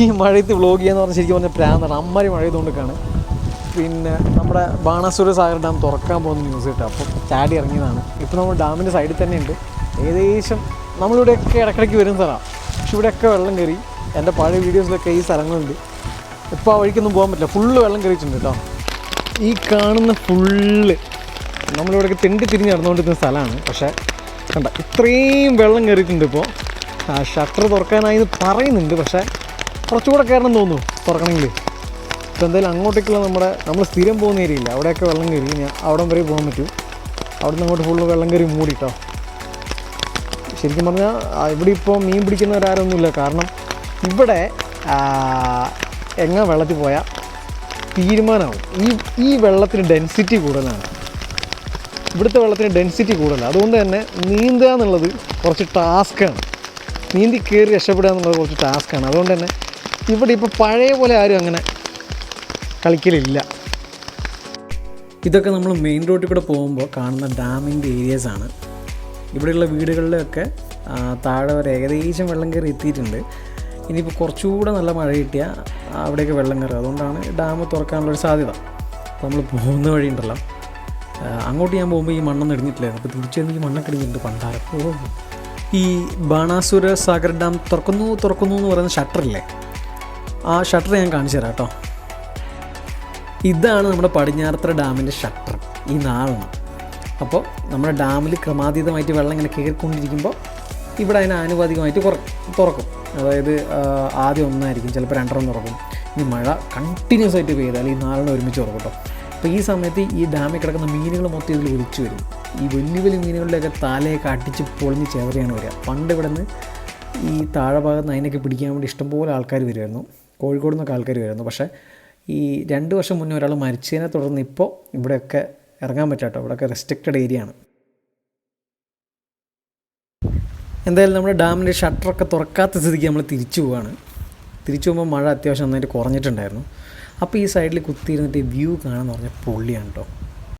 ഈ മഴയത്ത് വ്ളോഗ് ചെയ്യാന്ന് പറഞ്ഞാൽ ശരിക്കും പറഞ്ഞാൽ പ്രാന്താണ് അമ്മാരി മഴ ചെയ്തുകൊണ്ടിരിക്കുകയാണ് പിന്നെ നമ്മുടെ ബാണാസുര സാഗർ ഡാം തുറക്കാൻ പോകുന്ന ന്യൂസ് കിട്ടുക അപ്പം ചാടി ഇറങ്ങിയതാണ്. ഇപ്പോൾ നമ്മൾ ഡാമിന്റെ സൈഡിൽ തന്നെ ഉണ്ട് ഏകദേശം നമ്മളിവിടെയൊക്കെ ഇടയ്ക്കിടയ്ക്ക് വരുന്ന സ്ഥലമാണ് പക്ഷെ ഇവിടെയൊക്കെ വെള്ളം കയറി എന്റെ പഴയ വീഡിയോസിലൊക്കെ ഈ സ്ഥലങ്ങളുണ്ട്. ഇപ്പോൾ ആ വഴിക്കൊന്നും പോകാൻ പറ്റില്ല. ഫുള്ള് വെള്ളം കയറിയിട്ടുണ്ട് കേട്ടോ. ഈ കാണുന്ന ഫുള്ള് നമ്മളിവിടെയൊക്കെ തെണ്ടി തിരിഞ്ഞ് നടന്നുകൊണ്ടിരുന്ന സ്ഥലമാണ്. പക്ഷേ കണ്ട ഇത്രയും വെള്ളം കയറിയിട്ടുണ്ട് ഇപ്പോൾ ഷട്ടർ തുറക്കാനായി പറയുന്നുണ്ട്. പക്ഷേ കുറച്ചുകൂടെ കയറണം തോന്നുന്നു തുറക്കണമെങ്കിൽ. ഇപ്പോൾ എന്തായാലും അങ്ങോട്ടേക്കുള്ള നമ്മുടെ നമ്മൾ സ്ഥിരം പോകുന്ന ഏരിയ ഇല്ല അവിടെയൊക്കെ വെള്ളം കയറി ഞാൻ അവിടം വരെ പോകാൻ പറ്റും. അവിടെ നിന്ന് അങ്ങോട്ട് ഫുള്ള് വെള്ളം കയറി മൂടിട്ടോ. ശരിക്കും പറഞ്ഞാൽ ഇവിടെ ഇപ്പോൾ മീൻ പിടിക്കുന്നവരാരൊന്നുമില്ല. കാരണം ഇവിടെ എങ്ങനെ എങ്ങ വെള്ളത്തിൽ പോയാൽ തീരുമാനമാവും ഈ ഈ വെള്ളത്തിന് ഡെൻസിറ്റി കൂടുതലാണ്. ഇവിടുത്തെ വെള്ളത്തിന് ഡെൻസിറ്റി കൂടുതലാണ്. അതുകൊണ്ട് തന്നെ നീന്തുക എന്നുള്ളത് കുറച്ച് ടാസ്ക്കാണ് നീന്തി കയറി രക്ഷപ്പെടുക എന്നുള്ളത് കുറച്ച് ടാസ്ക്കാണ് അതുകൊണ്ട് തന്നെ ഇവിടെ ഇപ്പോൾ പഴയ പോലെ ആരും അങ്ങനെ കളിക്കലില്ല. ഇതൊക്കെ നമ്മൾ മെയിൻ റോഡിൽ കൂടെ പോകുമ്പോൾ കാണുന്ന ഡാമിന്റെ ആണ്. ഇവിടെയുള്ള വീടുകളിലൊക്കെ താഴെ വരെ ഏകദേശം വെള്ളം കയറി എത്തിയിട്ടുണ്ട്. ഇനിയിപ്പോൾ കുറച്ചുകൂടെ നല്ല മഴ കിട്ടിയാൽ അവിടെയൊക്കെ വെള്ളം കയറും. അതുകൊണ്ടാണ് ഡാം തുറക്കാനുള്ളൊരു സാധ്യത. അപ്പോൾ നമ്മൾ പോകുന്ന വഴി ഉണ്ടല്ലോ. അങ്ങോട്ട് ഞാൻ പോകുമ്പോൾ ഈ മണ്ണൊന്നും ഇടിഞ്ഞിട്ടില്ലായിരുന്നു. അപ്പോൾ തിരിച്ചു ഈ മണ്ണൊക്കെ ഇടിഞ്ഞിട്ടുണ്ട് പണ്ടാരം. ഈ ബാണാസുര സാഗർ ഡാം തുറക്കുന്നു തുറക്കുന്നു എന്ന് പറയുന്ന ഷട്ടറില്ലേ ആ ഷട്ടർ ഞാൻ കാണിച്ചു തരാം കേട്ടോ. ഇതാണ് നമ്മുടെ പടിഞ്ഞാറത്തറ ഡാമിന്റെ ഷട്ടർ ഈ നാളാണ് അപ്പോൾ നമ്മുടെ ഡാമിൽ ക്രമാതീതമായിട്ട് വെള്ളം ഇങ്ങനെ കയറിക്കൊണ്ടിരിക്കുമ്പോൾ ഇവിടെ അതിന് ആനുപാതികമായിട്ട് കുറ തുറക്കും. അതായത് ആദ്യം ഒന്നായിരിക്കും ചിലപ്പോൾ രണ്ടെണ്ണം തുറക്കും. ഈ മഴ കണ്ടിന്യൂസ് ആയിട്ട് പെയ്താൽ ഈ നാലെണ്ണം ഒരുമിച്ച് തുറക്കും കേട്ടോ. അപ്പോൾ ഈ സമയത്ത് ഈ ഡാമിൽ കിടക്കുന്ന മീനുകൾ മൊത്തം ഇതിൽ ഒലിച്ചു വരും. ഈ വലിയ വലിയ മീനുകളുടെയൊക്കെ തലയൊക്കെ അടിച്ച് പൊളിഞ്ഞ് ചേറിയാണ് വരിക. പണ്ട് ഇവിടെ നിന്ന് ഈ താഴെ ഭാഗത്ത് നിന്ന് അതിനൊക്കെ പിടിക്കാൻ വേണ്ടി ഇഷ്ടംപോലെ ആൾക്കാർ വരുമായിരുന്നു കോഴിക്കോട് നിന്നൊക്കെ ആൾക്കാർ വരുമായിരുന്നു പക്ഷേ ഈ രണ്ട് വർഷം മുന്നേ ഒരാൾ മരിച്ചതിനെ തുടർന്ന് ഇപ്പോൾ ഇവിടെയൊക്കെ ഇറങ്ങാൻ പറ്റാട്ടോ. ഇവിടെയൊക്കെ റെസ്ട്രിക്റ്റഡ് ഏരിയ ആണ്. എന്തായാലും നമ്മുടെ ഡാമിന്റെ ഷട്ടറൊക്കെ തുറക്കാത്ത സ്ഥിതിക്ക് നമ്മൾ തിരിച്ചു പോവാണ്. തിരിച്ചു പോകുമ്പോൾ മഴ അത്യാവശ്യം നന്നായിട്ട് കുറഞ്ഞിട്ടുണ്ടായിരുന്നു. അപ്പോൾ ഈ സൈഡിൽ കുത്തിയിരുന്നിട്ട് വ്യൂ കാണാമെന്ന് പറഞ്ഞാൽ പൊള്ളിയാണ് കേട്ടോ.